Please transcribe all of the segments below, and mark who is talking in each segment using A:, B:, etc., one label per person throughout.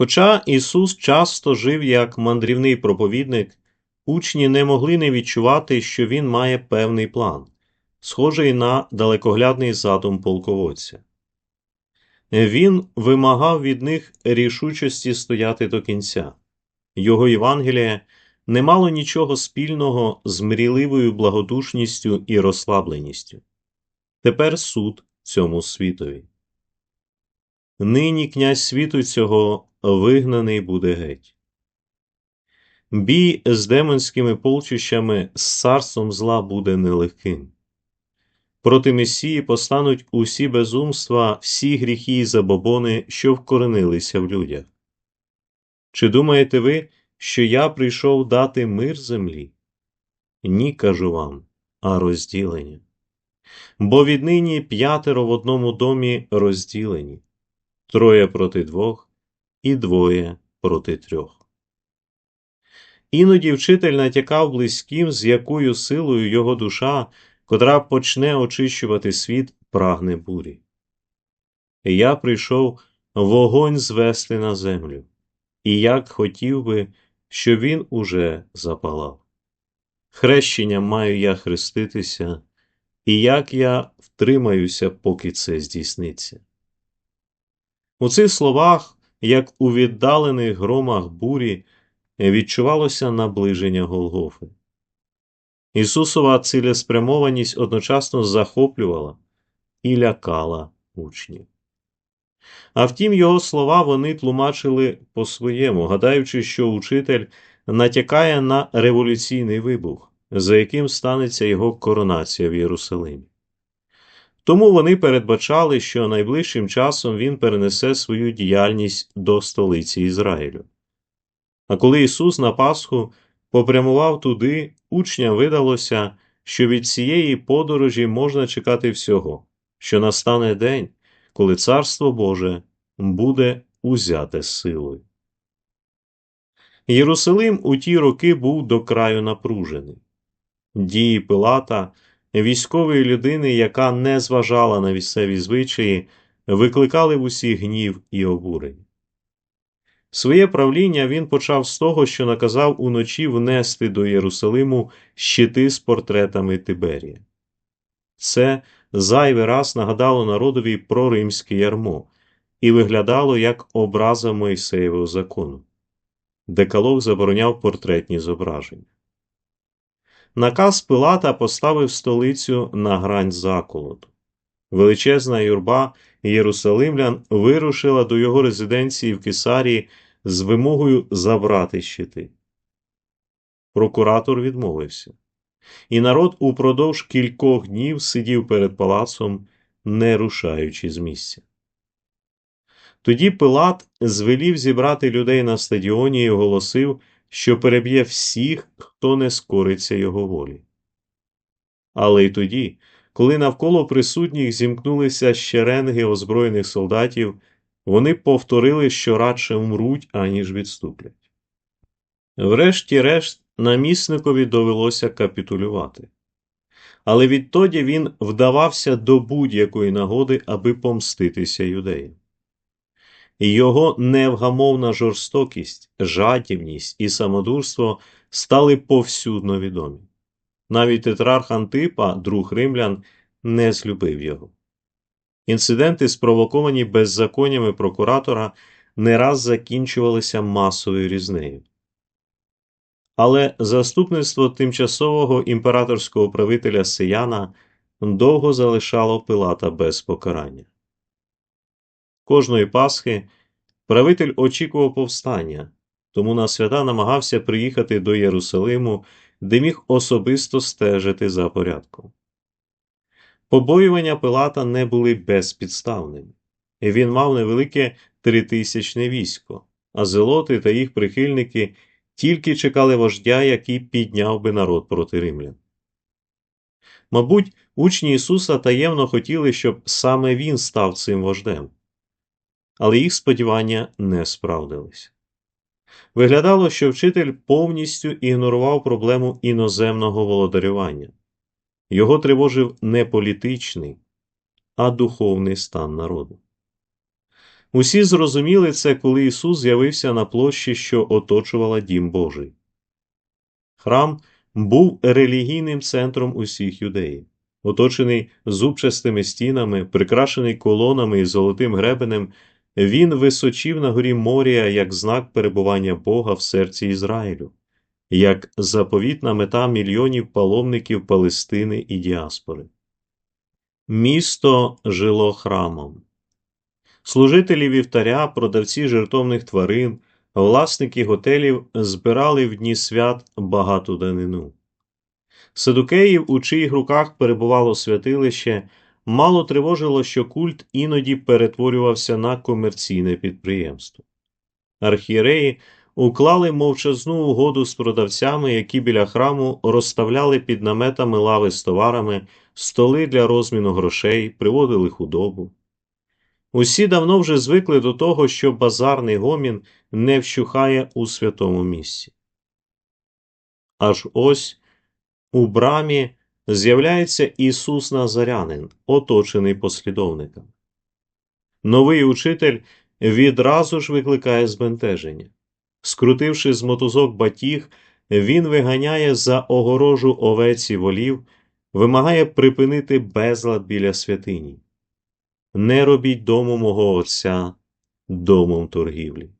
A: Хоча Ісус часто жив як мандрівний проповідник, учні не могли не відчувати, що Він має певний план, схожий на далекоглядний задум полководця. Він вимагав від них рішучості стояти до кінця. Його Євангеліє не мало нічого спільного з мрійливою благодушністю і розслабленістю. Тепер суд цьому світові. Нині князь світу цього вигнаний буде геть. Бій з демонськими полчищами з царством зла буде нелегким. Проти Месії постануть усі безумства, всі гріхи і забобони, що вкоренилися в людях. Чи думаєте ви, що я прийшов дати мир землі? Ні, кажу вам, а розділення. Бо віднині п'ятеро в одному домі розділені, троє проти двох і двоє проти трьох. Іноді вчитель натякав близьким, з якою силою його душа, котра почне очищувати світ, прагне бурі. Я прийшов вогонь звести на землю, і як хотів би, що він уже запалав. Хрещенням маю я хреститися, і як я втримаюся, поки це здійсниться. У цих словах, як у віддалених громах бурі, відчувалося наближення Голгофи. Ісусова цілеспрямованість одночасно захоплювала і лякала учнів. А втім, його слова вони тлумачили по-своєму, гадаючи, що учитель натякає на революційний вибух, за яким станеться його коронація в Єрусалимі. Тому вони передбачали, що найближчим часом він перенесе свою діяльність до столиці Ізраїлю. А коли Ісус на Пасху попрямував туди, учням видалося, що від цієї подорожі можна чекати всього, що настане день, коли Царство Боже буде узяте силою. Єрусалим у ті роки був до краю напружений. Дії Пилата, військової людини, яка не зважала на місцеві звичаї, викликали в усіх гнів і обурення. Своє правління він почав з того, що наказав уночі внести до Єрусалиму щити з портретами Тиберія. Це зайвий раз нагадало народові про римське ярмо і виглядало як образа Мойсеєвого закону. Декалог забороняв портретні зображення. Наказ Пилата поставив столицю на грань заколоту. Величезна юрба єрусалимлян вирушила до його резиденції в Кесарії з вимогою забрати щити. Прокуратор відмовився, і народ упродовж кількох днів сидів перед палацом, не рушаючи з місця. Тоді Пилат звелів зібрати людей на стадіоні і оголосив, що переб'є всіх, хто не скориться його волі. Але й тоді, коли навколо присутніх зімкнулися щеренги озброєних солдатів, вони повторили, що радше вмруть, аніж відступлять. Врешті-решт, намісникові довелося капітулювати. Але відтоді він вдавався до будь-якої нагоди, аби помститися юдеям. Його невгамовна жорстокість, жадібність і самодурство стали повсюдно відомі. Навіть тетрарх Антипа, друг римлян, не злюбив його. Інциденти, спровоковані беззаконнями прокуратора, не раз закінчувалися масовою різнею. Але заступництво тимчасового імператорського правителя Сияна довго залишало Пилата без покарання. Кожної Пасхи правитель очікував повстання, тому на свята намагався приїхати до Єрусалиму, де міг особисто стежити за порядком. Побоювання Пилата не були безпідставними. Він мав невелике тритисячне військо, а зелоти та їх прихильники тільки чекали вождя, який підняв би народ проти римлян. Мабуть, учні Ісуса таємно хотіли, щоб саме Він став цим вождем але їх сподівання не справдились. Виглядало, що вчитель повністю ігнорував проблему іноземного володарювання. Його тривожив не політичний, а духовний стан народу. Усі зрозуміли це, коли Ісус з'явився на площі, що оточувала Дім Божий. Храм був релігійним центром усіх юдеїв, оточений зубчастими стінами, прикрашений колонами і золотим гребенем, він височів на горі Морія як знак перебування Бога в серці Ізраїлю, як заповітна мета мільйонів паломників Палестини і діаспори. Місто жило храмом. Служителі вівтаря, продавці жертовних тварин, власники готелів збирали в дні свят багату данину. Садукеїв, у чиїх руках перебувало святилище, мало тривожило, що культ іноді перетворювався на комерційне підприємство. Архієреї уклали мовчазну угоду з продавцями, які біля храму розставляли під наметами лави з товарами, столи для розміну грошей, приводили худобу. Усі давно вже звикли до того, що базарний гомін не вщухає у святому місці. Аж ось у брамі з'являється Ісус Назарянин, оточений послідовниками. Новий учитель відразу ж викликає збентеження. Скрутивши з мотузок батіг, він виганяє за огорожу овець і волів, вимагає припинити безлад біля святині. Не робіть дому мого Отця домом торгівлі.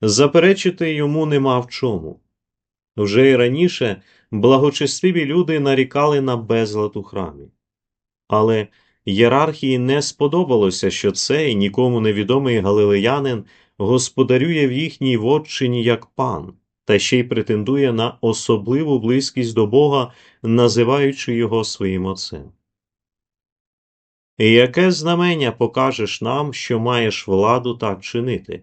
A: Заперечити йому нема в чому. Вже й раніше благочестиві люди нарікали на безлад у храмі. Але єрархії не сподобалося, що цей нікому невідомий галилеянин господарює в їхній вотчині як пан, та ще й претендує на особливу близькість до Бога, називаючи його своїм отцем. І яке знамення покажеш нам, що маєш владу так чинити?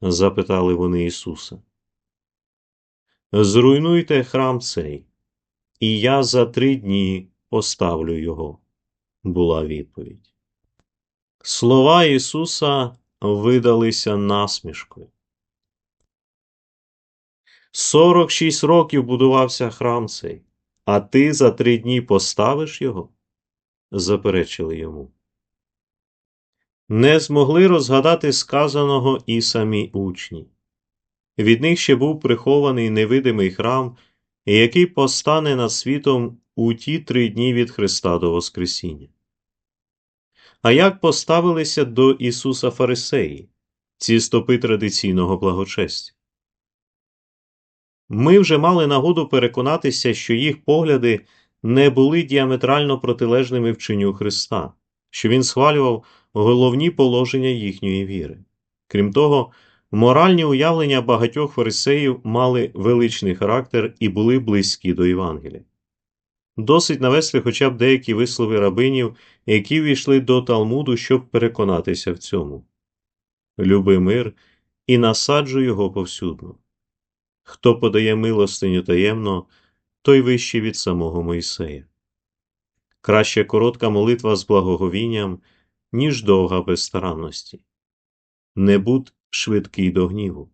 A: запитали вони Ісуса. Зруйнуйте храм цей, і я за три дні поставлю його, була відповідь. Слова Ісуса видалися насмішкою. Сорок шість років будувався храм цей, а ти за три дні поставиш його? заперечили йому. Не змогли розгадати сказаного і самі учні. Від них ще був прихований невидимий храм, який постане над світом у ті три дні від Христа до Воскресіння. А як поставилися до Ісуса Фарисеї, ці стопи традиційного благочестя? Ми вже мали нагоду переконатися, що їх погляди не були діаметрально протилежними вченню Христа, що Він схвалював головні положення їхньої віри. Крім того, моральні уявлення багатьох фарисеїв мали величний характер і були близькі до Євангелія. Досить навести хоча б деякі вислови рабинів, які війшли до Талмуду, щоб переконатися в цьому. Люби мир і насаджуй його повсюдно. Хто подає милостиню таємно, той вищий від самого Мойсея. Краще коротка молитва з благоговінням, ніж довга безстаранності. Не будь швидкий до гніву.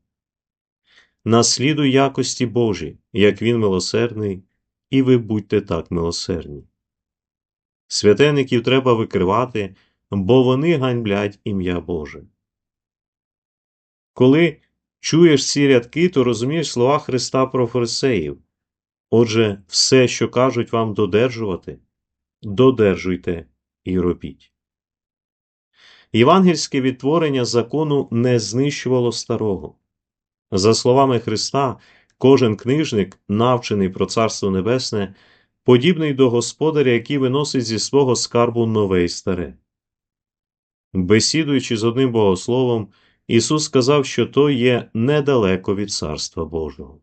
A: Наслідуй якості Божі, як він милосердний, і ви будьте так милосердні. Святеників треба викривати, бо вони ганьблять ім'я Боже. Коли чуєш ці рядки, то розумієш слова Христа про фарисеїв. Отже, все, що кажуть вам додержувати, додержуйте і робіть. Євангельське відтворення закону не знищувало старого. За словами Христа, кожен книжник, навчений про Царство Небесне, подібний до господаря, який виносить зі свого скарбу нове й старе. Бесідуючи з одним богословом, Ісус сказав, що то є недалеко від Царства Божого.